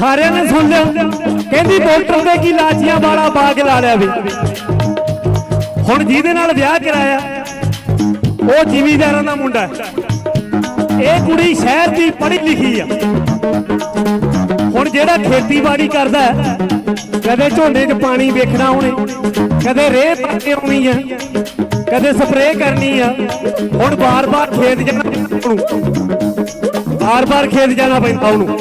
ਸਾਰਿਆਂ ਨੇ ਸੁਣ ਲਿਆ। ਕਹਿੰਦੀ ਮੋਟਰ ਤੇ ਕੀ ਲਾਜੀਆਂ ਵਾਲਾ ਬਾਗ ਲਾ ਲਿਆ ਵੀ। ਹੁਣ ਜਿਹਦੇ ਨਾਲ ਵਿਆਹ ਕਰਾਇਆ ਉਹ ਜ਼ਿਮੀਂਦਾਰਾਂ ਦਾ ਮੁੰਡਾ ਹੈ। ਇਹ ਕੁੜੀ ਸ਼ਹਿਰ ਦੀ ਪੜ੍ਹੀ ਲਿਖੀ ਆ। ਹੁਣ ਜਿਹੜਾ ਖੇਤੀਬਾੜੀ ਕਰਦਾ ਹੈ, ਕਦੇ ਝੋਨੇ 'ਚ ਪਾਣੀ ਵੇਖਣਾ ਉਹਨੇ ਕਦੇ ਰੇਹ ਪਾ ਆਉਣੀ ਆ ਕਦੇ ਸਪਰੇਅ ਕਰਨੀ ਆ ਹੁਣ ਬਾਰ-ਬਾਰ ਖੇਤ ਜਾਣਾ ਉਹਨੂੰ। ਬਾਰ-ਬਾਰ ਖੇਤ ਜਾਣਾ ਪੈਂਦਾ ਉਹਨੂੰ।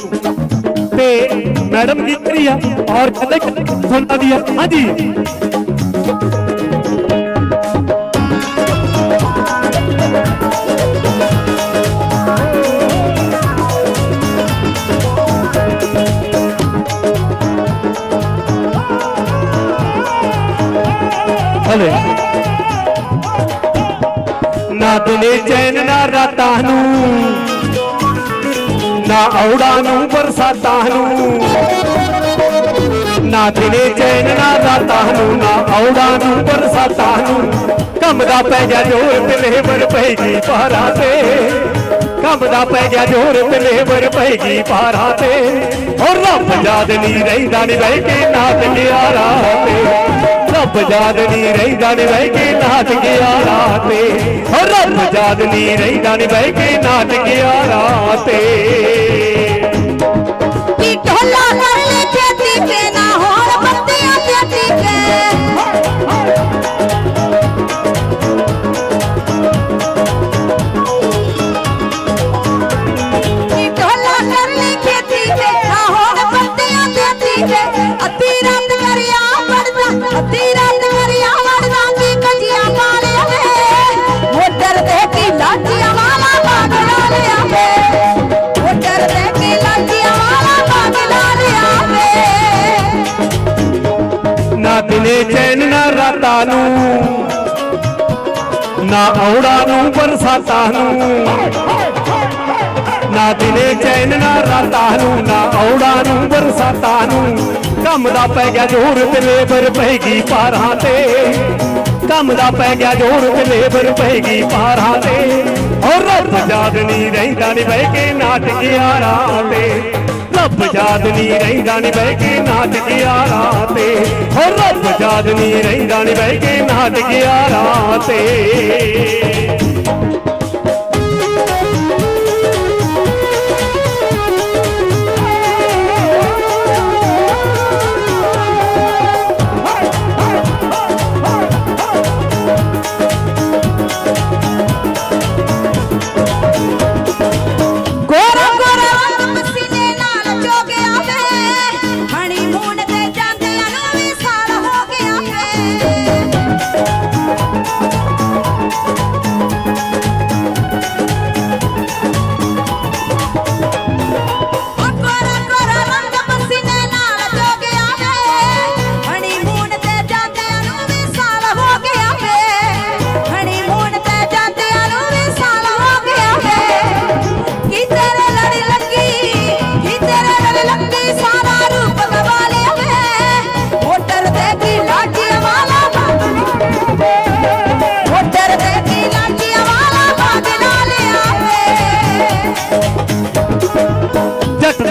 ਤੇ ਮੈਡਮ ਕੀ ਆ ਔਰ ਕਦੇ ਸੁਣਦਾ ਦੀ ਆ ਹਾਂਜੀ। ਹਲੇ ਨਾ ਦਿਨੇ ਚੈਨ, ਨਾ ਰਾਤਾਂ ਨੂੰ। ਨਾ ਔੜਾ ਨੂੰ, ਬਰਸਾਤਾਂ ਨੂੰ। ਨਾ ਦਿਨੇ ਚੈਨ, ਨਾ ਰਾਤਾਂ ਨੂੰ, ਨਾ ਔੜਾ ਨੂੰ, ਬਰਸਾਤਾਂ ਨੂੰ। ਕੰਮ ਦਾ ਪੈ ਗਿਆ ਜੋਰ ਤੇ ਲੇਬਰ ਗਈ ਪਾਰਾ ਤੇ। ਕੰਮ ਦਾ ਪੈ ਗਿਆ ਜੋਰ ਤੇ ਲੇਬਰ ਪੈਗੀ ਪਾਰਾ ਤੇ। ਹੋਰ ਰੱਬ ਯਾਦ ਨਹੀਂ ਰਹਿੰਦਾ ਨਹੀਂ ਬਹਿ ਕੇ ਨਾਚ ਗਿਆ ਤੇ। ਰੱਬ ਯਾਦ ਨਹੀਂ ਰਹਿੰਦਾ ਨਹੀਂ ਬਹਿ ਕੇ ਨਾਚ ਗਿਆ ਰਾਹ ਤੇ। ਰੱਬ ਯਾਦ ਨਹੀਂ ਰਹਿੰਦਾ ਨਹੀਂ ਬਹਿ ਕੇ ਨਾਚ ਗਿਆ ਰਾਹ ਕੀ ਢੋਲਾ ਨਾ। ਨੂੰ ਨਾ ਔੜਾ ਨੂੰ ਬਰਸਾਤਾਂ ਨੂੰ। ਨਾ ਦਿਨੇ ਚੈਨ, ਨਾ ਰਾਤਾਂ ਨੂੰ। ਨਾ ਔੜਾ ਨੂੰ ਬਰਸਾਤਾਂ ਨੂੰ। ਕੰਮ ਦਾ ਪੈ ਗਿਆ ਜੋਰ ਤੇ ਲੇਬਰ ਪੈਗੀ ਪਾਰਾਂ ਤੇ। ਕੰਮ ਦਾ ਪੈ ਗਿਆ ਜੋਰ ਤੇ ਲੇਬਰ ਪੈਗੀ ਪਾਰਾਂ ਤੇ। ਔਰ ਰੱਬ ਯਾਦ ਰਹਿੰਦਾ ਨਹੀਂ ਬਹਿ ਕੇ ਨਾਟ ਗਿਆ ਤੇ। ਰੱਬ ਯਾਦ ਨਹੀਂ ਰਹਿੰਦਾ ਨਹੀਂ ਬਹਿ ਕੇ ਨਾਚ ਗਿਆ ਰਾਹ ਤੇ। ਹੋ ਰੱਬ ਯਾਦ ਨਹੀਂ ਰਹਿੰਦਾ ਨਹੀਂ ਬਹਿ ਕੇ ਨਾਚ ਗਿਆ ਰਾਹ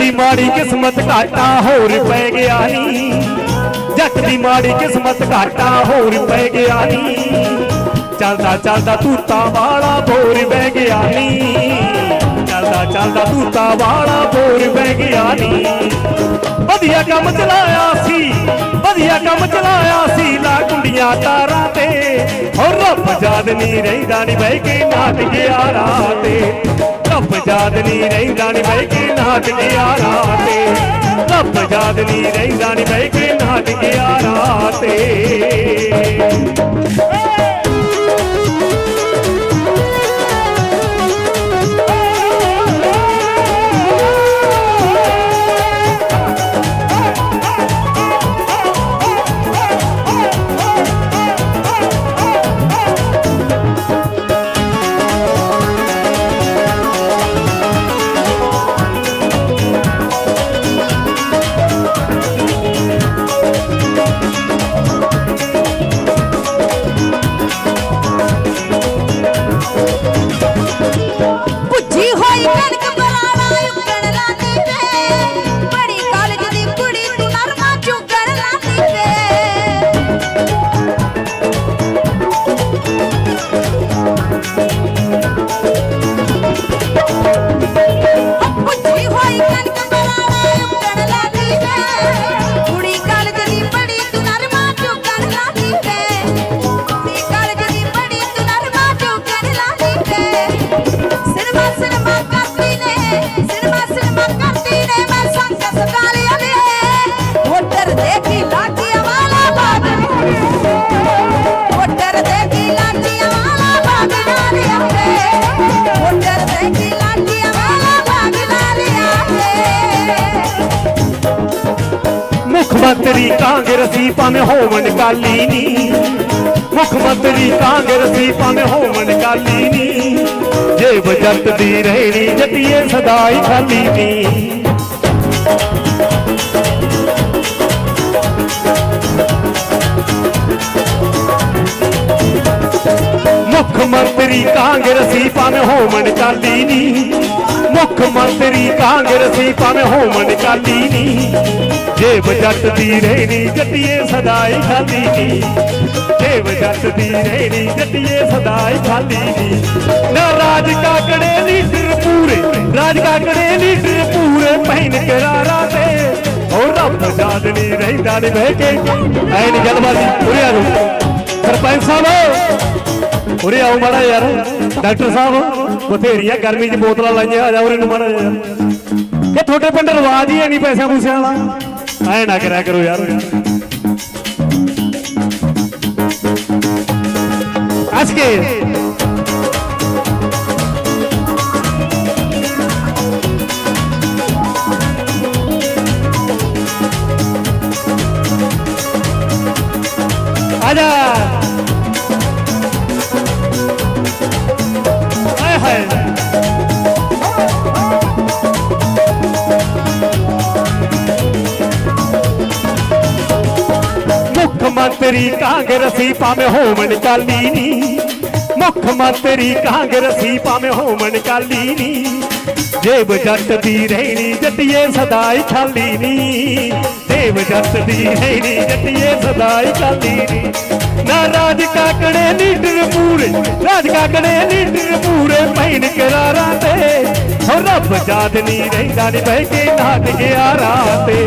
ਦੀ ਮਾੜੀ ਕਿਸਮਤ ਘਾਟਾ ਹੋਰ ਪੈ ਗਿਆ ਨੀ। ਜੱਟ ਦੀ ਮਾੜੀ ਕਿਸਮਤ ਘਾਟਾ ਹੋਰ ਪੈ ਗਿਆ ਨੀ। ਚੱਲਦਾ ਚੱਲਦਾ ਤੂਤਾ ਵਾਲਾ ਬੋਰ ਬਹਿ ਗਿਆ ਨੀ। ਚੱਲਦਾ ਚੱਲਦਾ ਤੂਤਾ ਵਾਲਾ ਬੋਰ ਬਹਿ ਗਿਆ ਨੀ। ਵਧੀਆ ਕੰਮ ਚਲਾਇਆ ਸੀ, ਵਧੀਆ ਕੰਮ ਚਲਾਇਆ ਸੀ ਲਾ ਕੁੰਡੀਆਂ ਤਾਰਾਂ ਤੇ। ਹੋਰ ਰੱਬ ਯਾਦ ਨਹੀਂ ਰਹਿੰਦਾ ਨਹੀਂ ਬਹਿ ਕੇ ਨਾਟ ਗਿਆ ਰਾਹ ਤੇ। ਰੱਬ ਯਾਦ ਨਹੀਂ ਰਹਿੰਦਾ ਨਹੀਂ ਬਹਿ ਕੇ ਨਾਟ ਗਿਆ ਤੇ। ਰੱਬ ਯਾਦ ਨਹੀਂ ਰਹਿੰਦਾ ਨਹੀਂ ਬਹਿ ਕੇ ਨਾਟ ਗਿਆ ਰਾਹ ਤੇ ਮੰਤਰੀ ਕਾਂਗਰਸੀ ਭਾਵੇਂ ਹੋਵਣ ਕਾਲੀ ਨੀ। ਮੁੱਖ ਮੰਤਰੀ ਕਾਂਗਰਸੀ ਭਾਵੇਂ ਹੋਵਣ ਕਾਲੀ ਨੀ। ਜੇਬ ਜੱਟ ਦੀ ਰਹਿਣੀ ਜੱਟੀਏ ਸਦਾ ਹੀ ਖਾਲੀ ਨੀ। ਮੁੱਖ ਮੰਤਰੀ ਕਾਂਗਰਸੀ ਭਾਵੇਂ ਹੋਵਣ ਕਾਲੀ ਨੀ। ਮੁੱਖ ਮੰਤਰੀ ਕਾਂਗਰਸੀ ਭਾਵੇਂ ਹੋਵਣ ਕਾਲੀ ਨੀ। ਜੇਬ ਜੱਟ ਦੀ ਰਹਿਣੀ ਜੱਟੀਏ ਸਦਾ ਖਾਲੀ ਨੀ। ਜੇਬ ਜੱਟ ਦੀ ਰਹਿਣੀ ਜੱਟੀਏ ਸਦਾ ਖਾਲੀ ਨੀ। ਨਾ ਰਾਜ ਕਾਕੜੇ ਲੀਡਰ ਪੂਰੇ, ਰਾਜ ਕਾਕੜੇ ਲੀਡਰ ਪੂਰੇ ਪਹਿਨ ਕਰਾਰਾ ਤੇ। ਉਹ ਰੱਬ ਯਾਦ ਨਹੀਂ ਰਹਿੰਦਾ ਨਹੀਂ ਬਹਿ ਕੇ। ਐ ਨਹੀਂ ਗੱਲਬਾਤ ਉਰੇ ਸਰਪੰਚ ਸਾਹਿਬ! ਉਰੇ ਆਓ ਮਾੜਾ ਯਾਰ। ਡਾਕਟਰ ਸਾਹਿਬ, ਬਥੇਰੀਆਂ ਗਰਮੀ 'ਚ ਬੋਤਲਾਂ ਲਾਈਆਂ, ਆ ਜਾ ਉਰੇ ਨੂੰ ਮਾੜਾ ਯਾਰ। ਕਿ ਤੁਹਾਡੇ ਪਿੰਡ ਰਿਵਾਜ ਹੀ ਹੈ ਨਹੀਂ ਪੈਸਿਆਂ ਪੂਸਿਆਂ ਵਾਲਾ। ਐ ਨਾ ਕਰਿਆ ਕਰੋ ਯਾਰ। ਅੱਜ ਮੰਤਰੀ ਕਾਂਗਰਸੀ ਭਾਵੇਂ ਹੋਵਣ ਕਾਲੀ ਨੀ। ਮੁੱਖ ਮੰਤਰੀ ਕਾਂਗਰਸੀ ਭਾਵੇਂ ਹੋਵਣ ਕਾਲੀ ਨੀ। ਜੇਬ ਜੱਟ ਦੀ ਰਹਿਣੀ ਜੱਟੀਏ ਸਦਾ ਹੀ ਖਾਲੀ ਨੀ। ਜੇਬ ਜੱਟ ਦੀ ਰਹਿਣੀ ਜੱਟੀਏ ਸਦਾ ਹੀ ਖਾਲੀ ਨੀ। ਨਾ ਰਾਜ ਕਾਕੜੇ ਲੀਡਰ ਪੂਰੇ, ਰਾਜ ਕਾਕੜੇ ਲੀਡਰ ਪੂਰੇ ਪੈਣ ਕਰਾਰਾਂ ਤੇ। ਹੋ ਰੱਬ ਯਾਦ ਨਹੀਂ ਰਹਿੰਦਾ ਨਹੀਂ ਬਹਿ ਕੇ ਨਾਟ ਗਿਆ ਰਾਤੇ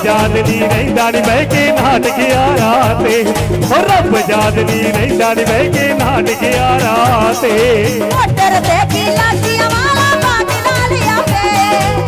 ਰੱਬ ਯਾਦ ਨਹੀਂ ਰਹਿੰਦਾ ਮੈਂ ਕੇ ਨਾਟ ਗਿਆ ਰਾਤੇ ਹੋ ਰੱਬ ਯਾਦ ਨਹੀਂ ਰਹਿੰਦਾ ਨਹੀਂ ਬਹਿ ਕੇ ਨਾਟ ਗਿਆ ਰਾਤੇ ਮੋਟਰ ਤੇ ਕੀ ਲਾਗੀਆਂ ਵਾਲਾ ਨਾਲ ਆਪੇ